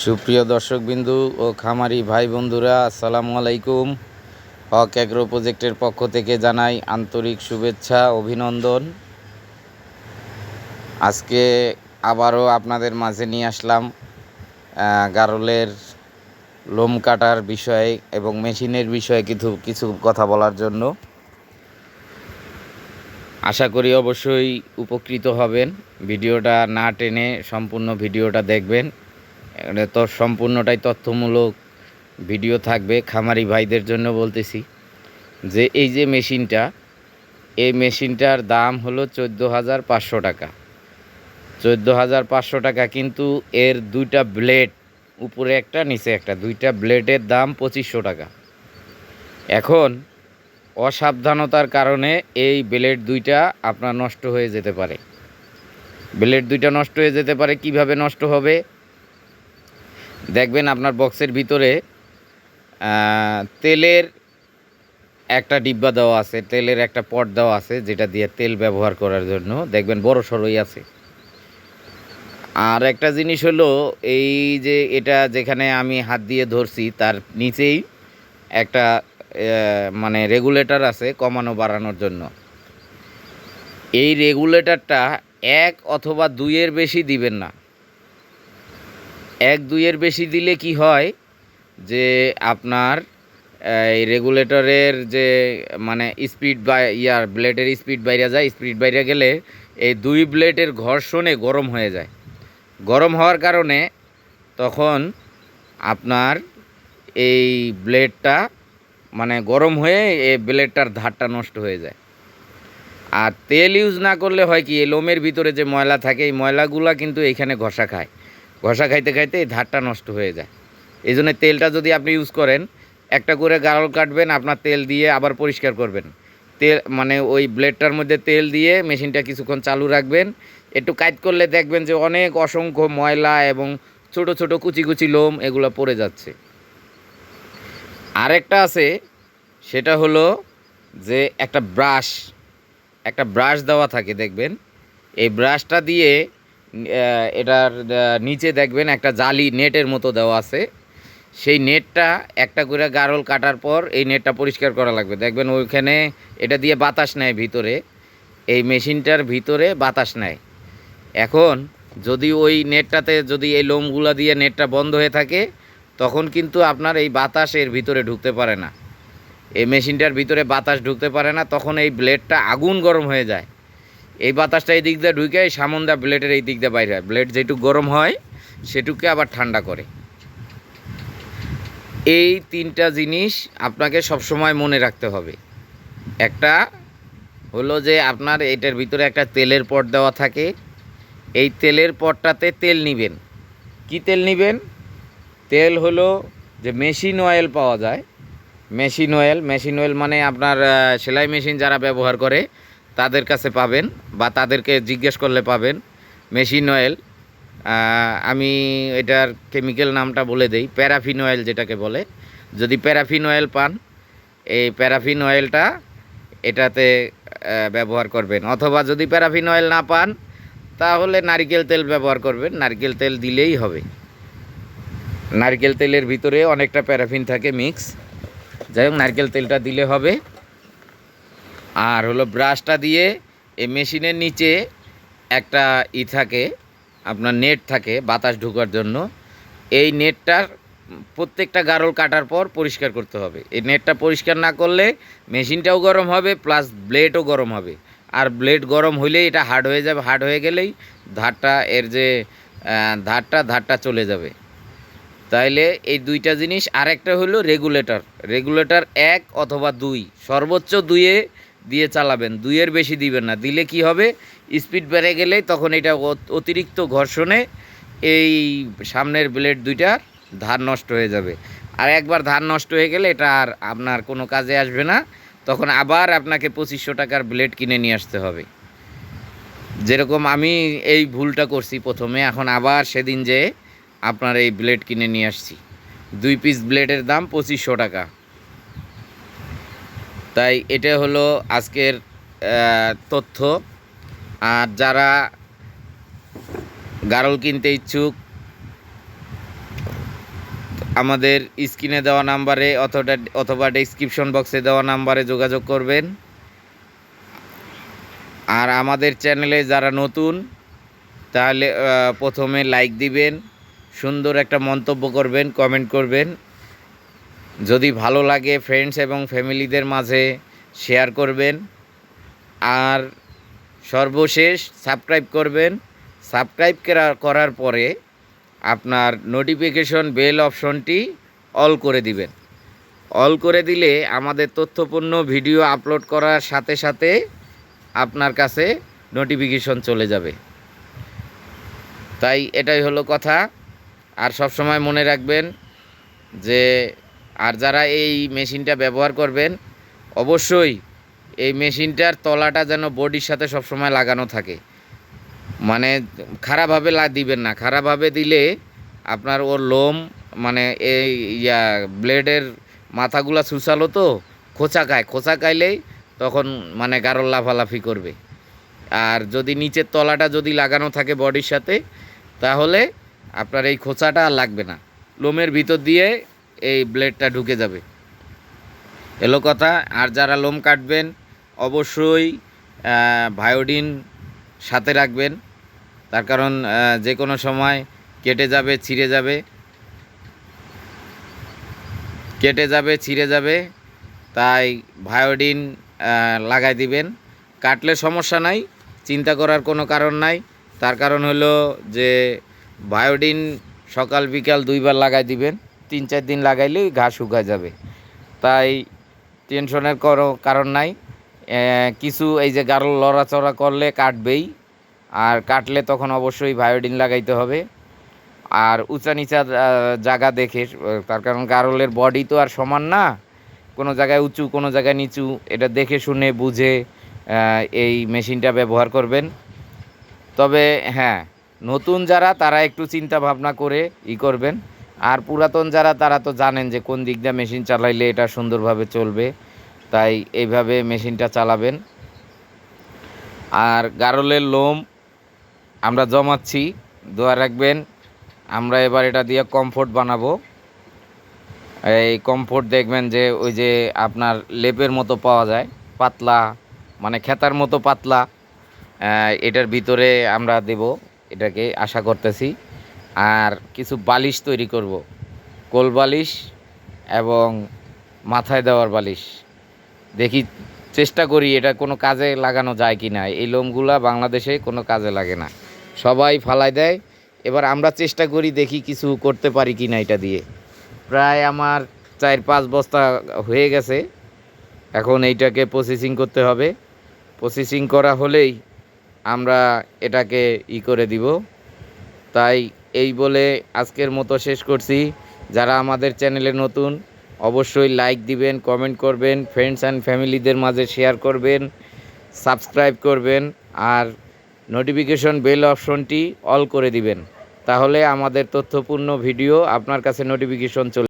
সুপ্রিয় দর্শকবিন্দু ও খামারি ভাই বন্ধুরা আসসালামু আলাইকুম। হক অ্যাগ্রো প্রজেক্টের পক্ষ থেকে জানাই আন্তরিক শুভেচ্ছা, অভিনন্দন। আজকে আবারও আপনাদের মাঝে নিয়ে আসলাম গারলের লোম কাটার বিষয়ে এবং মেশিনের বিষয়ে কিছু কিছু কথা বলার জন্য। আশা করি অবশ্যই উপকৃত হবেন। ভিডিওটা না টেনে সম্পূর্ণ ভিডিওটা দেখবেন। এটা তো সম্পূর্ণটাই তথ্যমূলক ভিডিও থাকবে, খামারি ভাইদের জন্য বলতেছি। যে এই যে মেশিনটা, এই মেশিনটার দাম হলো চোদ্দ হাজার পাঁচশো টাকা। চোদ্দ হাজার পাঁচশো টাকা কিন্তু এর দুইটা ব্লেড, উপরে একটা, নিচে একটা, দুইটা ব্লেডের দাম পঁচিশশো টাকা। এখন অসাবধানতার কারণে এই ব্লেড দুইটা আপনার নষ্ট হয়ে যেতে পারে। ব্লেড দুইটা নষ্ট হয়ে যেতে পারে, কীভাবে নষ্ট হবে? দেখবেন আপনার বক্সের ভিতরে তেলের একটা ডিব্বা দেওয়া আছে, তেলের একটা পট দেওয়া আছে, যেটা দিয়ে তেল ব্যবহার করার জন্য। দেখবেন বড় সড়ই আছে। আর একটা জিনিস হলো, এই যে এটা যেখানে আমি হাত দিয়ে ধরছি, তার নিচেই একটা মানে রেগুলেটর আছে কমানো বাড়ানোর জন্য। এই রেগুলেটরটা এক অথবা দুইয়ের বেশি দিবেন না। এক দুইয়ের বেশি দিলে কি হয় যে আপনার, এই রেগুলেটরের যে মানে স্পিড বা ইয়ার ব্লেডের স্পিড বাইরে যায় স্পিড বাইরে গেলে এই দুই ব্লেডের ঘর্ষণে গরম হয়ে যায়। গরম হওয়ার কারণে তখন আপনার এই ব্লেডটা মানে গরম হয়ে এই ব্লেডটার ধারটা নষ্ট হয়ে যায়। আর তেল ইউজ না করলে হয় কি, এই লোমের ভিতরে যে ময়লা থাকে, এই ময়লাগুলা কিন্তু এইখানে ঘষা খায়। ঘষা খাইতে খাইতে এই ধারটা নষ্ট হয়ে যায়। এই জন্য তেলটা যদি আপনি ইউজ করেন, একটা করে গারল কাটবেন, আপনার তেল দিয়ে আবার পরিষ্কার করবেন। তেল মানে ওই ব্লেডটার মধ্যে তেল দিয়ে মেশিনটা কিছুক্ষণ চালু রাখবেন। একটু কাজ করলে দেখবেন যে অনেক অসংখ্য ময়লা এবং ছোট ছোট কুচি কুচি লোম এগুলো পড়ে যাচ্ছে। আরেকটা আছে, সেটা হলো যে একটা ব্রাশ একটা ব্রাশ দেওয়া থাকে দেখবেন। এই ব্রাশটা দিয়ে এটার নিচে দেখবেন একটা জালি নেটের মতো দেওয়া আছে। সেই নেটটা একটা করে গারল কাটার পর এই নেটটা পরিষ্কার করা লাগবে। দেখবেন ওইখানে এটা দিয়ে বাতাস নেয় ভিতরে। এই মেশিনটার ভিতরে বাতাস নেয়। এখন যদি ওই নেটটাতে যদি এই লোমগুলা দিয়ে নেটটা বন্ধ হয়ে থাকে, তখন কিন্তু আপনার এই বাতাস এর ভিতরে ঢুকতে পারে না। এই মেশিনটার ভিতরে বাতাস ঢুকতে পারে না, তখন এই ব্লেডটা আগুন গরম হয়ে যায়। এই বাতাসটা এই দিক দিয়ে ঢুকে, এই সামন্দা ব্লেডের এই দিক দিয়ে বাইরে হয়। ব্লেড যেটুকু গরম হয়, সেটুকে আবার ঠান্ডা করে। এই তিনটা জিনিস আপনাকে সবসময় মনে রাখতে হবে। একটা হলো যে আপনার এটার ভিতরে একটা তেলের পট দেওয়া থাকে। এই তেলের পটটাতে তেল নিবেন। কি তেল নিবেন? তেল হলো যে মেশিন অয়েল পাওয়া যায়। মেশিন অয়েল মেশিন অয়েল মানে আপনার সেলাই মেশিন যারা ব্যবহার করে তাদের কাছে পাবেন বা তাদেরকে জিজ্ঞেস করলে পাবেন। মেশিন অয়েল আমি এটার কেমিক্যাল নামটা বলে দেই, প্যারাফিন অয়েল যেটাকে বলে। যদি প্যারাফিন অয়েল পান, এই প্যারাফিন অয়েলটা এটাতে ব্যবহার করবেন। অথবা যদি প্যারাফিন অয়েল না পান, তাহলে নারকেল তেল ব্যবহার করবেন। নারকেল তেল দিলেই হবে। নারকেল তেলের ভিতরে অনেকটা প্যারাফিন থাকে মিক্স। যাই হোক, নারকেল তেলটা দিলে হবে। আর হলো ব্রাশটা দিয়ে এই মেশিনের নিচে একটা ই থাকে, আপনার নেট থাকে বাতাস ঢোকার জন্য। এই নেটটার প্রত্যেকটা গারল কাটার পর পরিষ্কার করতে হবে। এই নেটটা পরিষ্কার না করলে মেশিনটাও গরম হবে প্লাস ব্লেডও গরম হবে। আর ব্লেড গরম হইলেই এটা হার্ড হয়ে যাবে হার্ড হয়ে গেলেই ধারটা, এর যে ধারটা ধারটা চলে যাবে। তাইলে এই দুইটা জিনিস, আরেকটা হলো রেগুলেটর রেগুলেটর এক অথবা দুই। সর্বোচ্চ দুইয়ে দিয়ে চালাবেন, দুইয়ের বেশি দিবেন না। দিলে কি হবে? স্পিড বেড়ে গেলে তখন এটা অত- অতিরিক্ত ঘর্ষণে এই সামনের ব্লেড দুইটার ধার নষ্ট হয়ে যাবে। আর একবার ধার নষ্ট হয়ে গেলে এটা আর আপনার কোনো কাজে আসবে না। তখন আবার আপনাকে পঁচিশশো টাকার ব্লেড কিনে নিয়ে আসতে হবে। যেরকম আমি এই ভুলটা করছি প্রথমে, এখন আবার সেদিন যে আপনার এই ব্লেড কিনে নিয়ে আসছি। দুই পিস ব্লেডের দাম পঁচিশশো টাকা। তাই এটা হলো আজকের তথ্য। আর যারা গারল কিনতে ইচ্ছুক, আমাদের স্ক্রিনে দেওয়া নাম্বারে অথবা অথবা ডেসক্রিপশন বক্সে দেওয়া নাম্বারে যোগাযোগ করবেন। আর আমাদের চ্যানেলে যারা নতুন, তাহলে প্রথমে লাইক দিবেন, সুন্দর একটা মন্তব্য করবেন কমেন্ট করবেন। যদি ভালো লাগে ফ্রেন্ডস এবং ফ্যামিলিদের মাঝে শেয়ার করবেন। আর সর্বশেষ সাবস্ক্রাইব করবেন। সাবস্ক্রাইব করার পরে আপনার নোটিফিকেশন বেল অপশনটি অল করে দিবেন। অল করে দিলে আমাদের তথ্যপূর্ণ ভিডিও আপলোড করার সাথে সাথে আপনার কাছে নোটিফিকেশন চলে যাবে। তাই এটাই হলো কথা। আর সব সময় মনে রাখবেন যে আর যারা এই মেশিনটা ব্যবহার করবেন, অবশ্যই এই মেশিনটার তলাটা যেন বডির সাথে সবসময় লাগানো থাকে। মানে খারাপভাবে লা, দিবেন না। খারাপভাবে দিলে আপনার ওর লোম মানে এই ইয়া, ব্লেডের মাথাগুলা সুসালো তো, খোঁচা খায়। খোঁচা খাইলেই তখন মানে গারল লাফালাফি করবে। আর যদি নিচের তলাটা যদি লাগানো থাকে বডির সাথে, তাহলে আপনার এই খোঁচাটা আর লাগবে না। লোমের ভিতর দিয়ে এই ব্লেডটা ঢুকে যাবে। এলো কথা, আর যারা লোম কাটবেন, অবশ্যই ভায়োডিন সাথে রাখবেন। তার কারণ যে কোনো সময় কেটে যাবে, ছিঁড়ে যাবে। কেটে যাবে, ছিঁড়ে যাবে, তাই ভায়োডিন লাগাই দিবেন। কাটলে সমস্যা নাই, চিন্তা করার কোনো কারণ নাই। তার কারণ হলো যে, ভায়োডিন সকাল বিকাল দুইবার লাগাই দিবেন। তিন চার দিন লাগাইলেই ঘা শুকায় যাবে। তাই টেনশনের কোনো কারণ নাই। কিছু এই যে গারল লড়াচড়া করলে কাটবেই, আর কাটলে তখন অবশ্যই ভায়োডিন লাগাইতে হবে। আর উঁচা নিচা জায়গা দেখে, তার কারণ গারলের বডি তো আর সমান না। কোনো জায়গায় উঁচু, কোনো জায়গায় নিচু, এটা দেখে, শুনে, বুঝে এই মেশিনটা ব্যবহার করবেন। তবে হ্যাঁ নতুন যারা, তারা একটু চিন্তা ভাবনা করে ই করবেন। আর পুরাতন যারা, তারা তো জানেন যে কোন দিক দিয়ে মেশিন চালাইলে এটা সুন্দরভাবে চলবে। তাই এইভাবে মেশিনটা চালাবেন। আর গারলের লোম আমরা জমাচ্ছি, দোয়া রাখবেন। আমরা এবার এটা দিয়ে কমফোর্ট বানাবো। এই কমফোর্ট দেখবেন যে ওই যে আপনার লেপের মতো পাওয়া যায়, পাতলা মানে খেতার মতো পাতলা। এটার ভিতরে আমরা দেব, এটাকে আশা করতেছি। আর কিছু বালিশ তৈরি করব। কোল বালিশ এবং মাথায় দেওয়ার বালিশ। দেখি, চেষ্টা করি এটা কোনো কাজে লাগানো যায় কি না এই লোমগুলা বাংলাদেশে কোনো কাজে লাগে না। সবাই ফালাই দেয়। এবার আমরা চেষ্টা করি দেখি কিছু করতে পারি কি না এটা দিয়ে। প্রায় আমার চার পাঁচ বস্তা হয়ে গেছে। এখন এইটাকে প্রসেসিং করতে হবে। প্রসেসিং করা হলেই আমরা এটাকে ই করে দিব। তাই এই বলে আজকের মতো শেষ করছি। যারা আমাদের চ্যানেলে নতুন, অবশ্যই লাইক দিবেন, কমেন্ট করবেন ফ্রেন্ডস অ্যান্ড ফ্যামিলিদের মাঝে শেয়ার করবেন সাবস্ক্রাইব করবেন, আর নোটিফিকেশন বেল অপশনটি অল করে দিবেন। তাহলে আমাদের তথ্যপূর্ণ ভিডিও আপনার কাছে নোটিফিকেশন চলে